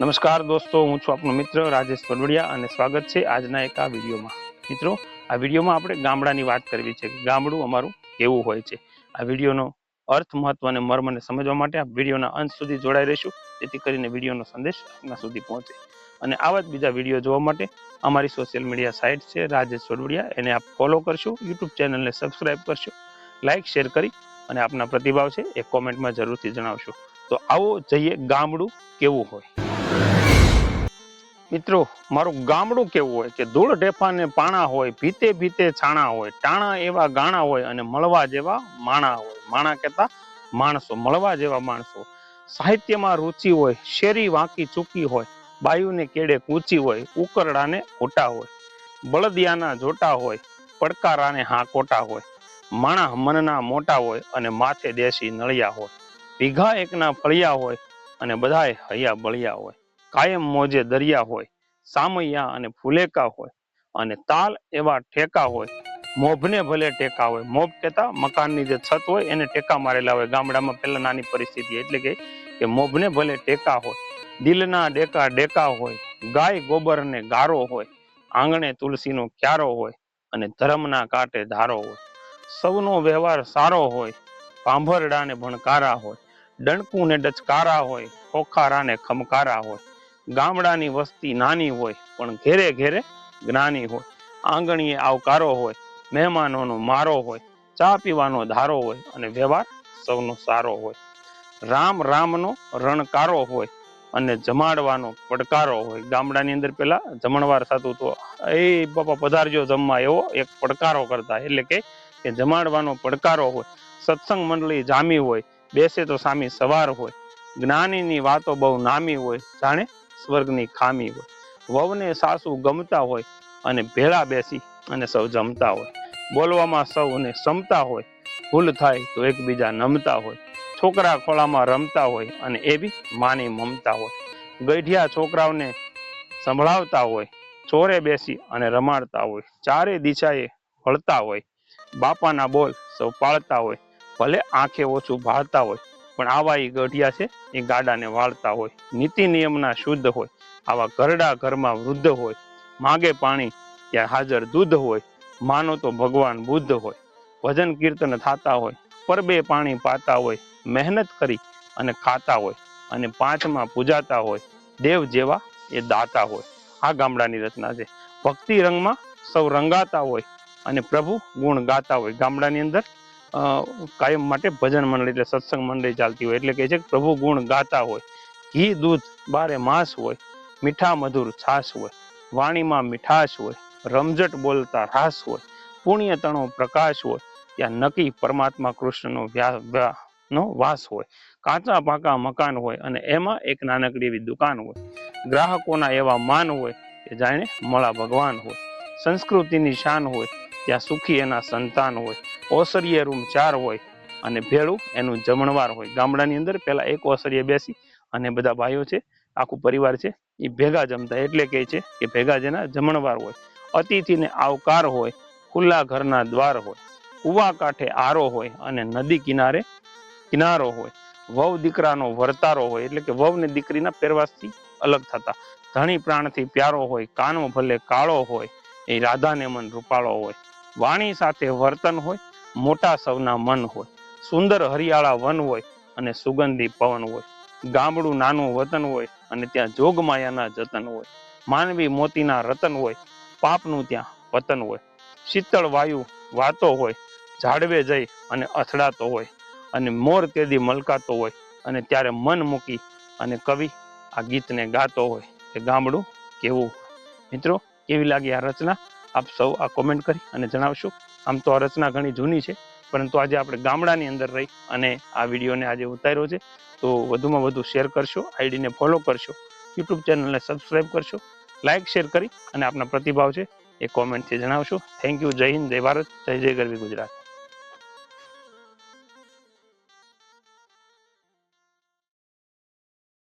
નમસ્કાર દોસ્તો, હું છું આપનો મિત્ર રાજેશ પડવડિયા અને સ્વાગત છે આજના એક આ વિડીયોમાં. મિત્રો, આ વિડીયોમાં આપણે ગામડાની વાત કરવી છે કે ગામડું અમારું કેવું હોય છે. આ વિડીયોનો અર્થ, મહત્વ અને મર્મને સમજવા માટે આ વિડીયોના અંત સુધી જોડાઈ રહીશું. જેથી કરીને વિડીયોનો સંદેશ આપના સુધી પહોંચે. અને આવા જ બીજા વીડિયો જોવા માટે અમારી સોશિયલ મીડિયા સાઇટ છે રાજેશ સોડવડિયા એને આપ ફોલો કરશો, યુટ્યુબ ચેનલને સબસ્ક્રાઇબ કરશો, લાઇક, શેર કરી અને આપના પ્રતિભાવ છે એ કોમેન્ટમાં જરૂરથી જણાવશો. તો આવો જઈએ ગામડું કેવું હોય. મિત્રો, મારું ગામડું કેવું હોય કે ધૂળ ઢેફાને પાણા હોય, ભીતે ભીતે છાણા હોય, ટાણા એવા ગાણા હોય અને મળવા જેવા માણા હોય. માણા કહેતા માણસો, મળવા જેવા માણસો. સાહિત્યમાં રુચિ હોય, શેરી વાંકી ચૂકી હોય, બાયુને કેડે કૂચી હોય, ઉકરડાને ઓટા હોય, બળદિયાના જોટા હોય, પડકારાને હા કોટા હોય, માણા મનના મોટા હોય અને માથે દેશી નળિયા હોય, ભીઘા એકના ફળિયા હોય અને બધાએ હૈયા બળિયા હોય. કાયમ મોજે દરિયા હોય, સામૈયા અને ફુલેકા હોય અને તાલ એવા ઠેકા હોય, મોભને ભલે ટેકા હોય. મોભ કહેતા મકાનની જે છત હોય એને ટેકા મારેલા હોય. ગામડામાં પહેલા નાની પરિસ્થિતિ એટલે કે કે મોભને ભલે ટેકા હોય, દિલના ડેકા ડેકા હોય, ગાય ગોબરને ગારો હોય, આંગણે તુલસીનો ક્યારો હોય અને ધર્મના કાંટે ધારો હોય. સૌનો વ્યવહાર સારો હોય, પાંભરડાને ભણકારા હોય, ડણકુને ડચકારા હોય, ખોખારાને ખમકારા હોય. ગામડાની વસ્તી નાની હોય, પણ ઘેરે ઘેરે જ્ઞાની હોય. આંગણીએ આવકારો હોય, મહેમાનોનો મારો હોય, ચા પીવાનો ધારો હોય અને વ્યવહાર સૌનો સારો હોય. રામ રામનો રણકારો હોય અને જમાડવાનો પડકારો હોય. ગામડાની અંદર પેલા જમણવાર થતું તો એ બાપા પધારજો જમવા એવો એક પડકારો કરતા. એટલે કે જમાડવાનો પડકારો હોય, સત્સંગ મંડળી જામી હોય, બેસે તો સામી સવાર હોય. જ્ઞાનીની વાતો બહુ નામી હોય. જાણે સ્વર્ગની ખામી હોય. વહુને સાસુ ગમતા હોય અને ભેળા બેસી અને સૌ જમતા હોય. બોલવામાં સૌને સમતા હોય. ભૂલ થાય તો એકબીજા નમતા હોય. છોકરા ખોળામાં રમતા હોય અને એ બી માની મમતા હોય. ગઢિયા છોકરાઓને સંભળાવતા હોય, ચોરે બેસી અને રમાડતા હોય. ચારે દિશાએ હળતા હોય. બાપાના બોલ સૌ પાળતા હોય. ભલે આંખે ઓછું ભાળતા હોય. પણ આવા એ ગઢિયા છે એ ગાડાને વાળતા હોય. નીતિ નિયમના શુદ્ધ હોય, આવા ઘરડા ઘરમાં વૃદ્ધ હોય, માગે પાણી ત્યાં હાજર દૂધ હોય, માનો તો ભગવાન બુદ્ધ હોય, ભજન કીર્તન થતા હોય, પરબે પાણી પાતા હોય, મહેનત કરી અને ખાતા હોય, અને પાંચમાં પૂજાતા હોય, દેવ જેવા એ દાતા હોય. આ ગામડાની રચના છે. ભક્તિ રંગમાં સૌ રંગાતા હોય અને પ્રભુ ગુણ ગાતા હોય. ગામડાની અંદર કાયમ માટે ભજન મંડળી એટલે સત્સંગ મંડળી ચાલતી હોય. એટલે કે છે પ્રભુ ગુણ ગાતા હોય. ઘી, દૂધ, બારે માસ હોય. મીઠા મધુર છાસ હોય. વાણીમાં મીઠાશ હોય. રમઝટ બોલતા રાસ હોય. પુણ્ય તણો પ્રકાશ હોય. ત્યાં નક્કી પરમાત્મા કૃષ્ણનો નો વાસ હોય. કાચા પાકા મકાન હોય અને એમાં એક નાનકડી એવી દુકાન હોય. ગ્રાહકોના એવા માન હોય કે જાણે મળા ભગવાન હોય. સંસ્કૃતિની શાન હોય. ત્યાં સુખી એના સંતાન હોય ઓસરીએ રૂમ ચાર હોય અને ભેળું એનું જમણવાર હોય. ગામડાની અંદર પેલા એક ઓસરીએ બેસી અને બધા ભાઈઓ છે, આખું પરિવાર છે, એ ભેગા જમતા. એટલે કહે છે કે ભેગા જેના જમણવાર હોય. અતિથિને આવકાર હોય, ખુલ્લા ઘરના દ્વાર હોય, કુવા કાંઠે આરો હોય અને નદી કિનારે કિનારો હોય. વહુ દીકરાનો વર્તારો હોય, એટલે કે વહુ ને દીકરીના પહેરવાશથી અલગ થતા. ધણી પ્રાણથી પ્યારો હોય, કાનો ભલે કાળો હોય, એ રાધાને મન રૂપાળો હોય. વાણી સાથે વર્તન હોય, મોટા સૌના મન હોય, સુંદર હરિયાળા વન હોય અને સુગંધી પવન હોય, ગામડું નાનું વતન હોય અને ત્યાં જોગમાયાના જતન હોય, માનવી મોતીના રતન હોય, પાપનું ત્યાં પતન હોય, શીતળ વાયુ વાતો હોય, ઝાડવે જઈ અને અથડાતો હોય અને મોર તેદી મલકાતો હોય અને ત્યારે મન મૂકી અને કવિ આ ગીતને ગાતો હોય કે ગામડું કેવું મિત્રો, કેવી લાગી આ રચના? આપ સૌ આ કોમેન્ટ કરી અને જણાવશો. આમ તો આ રચના ઘણી જૂની છે, પરંતુ આજે આપણે ગામડાની અંદર રહી અને આ વિડીયોને આજે ઉતાર્યો છે. તો વધુમાં વધુ શેર કરશો, આઈડીને ફોલો કરશો યુટ્યુબ ચેનલને સબસ્ક્રાઈબ કરશો લાઇક શેર કરી અને આપના પ્રતિભાવ છે એ કોમેન્ટથી જણાવશો. થેન્ક યુ જય હિન્દ, જય ભારત, જય જય ગરવી ગુજરાત.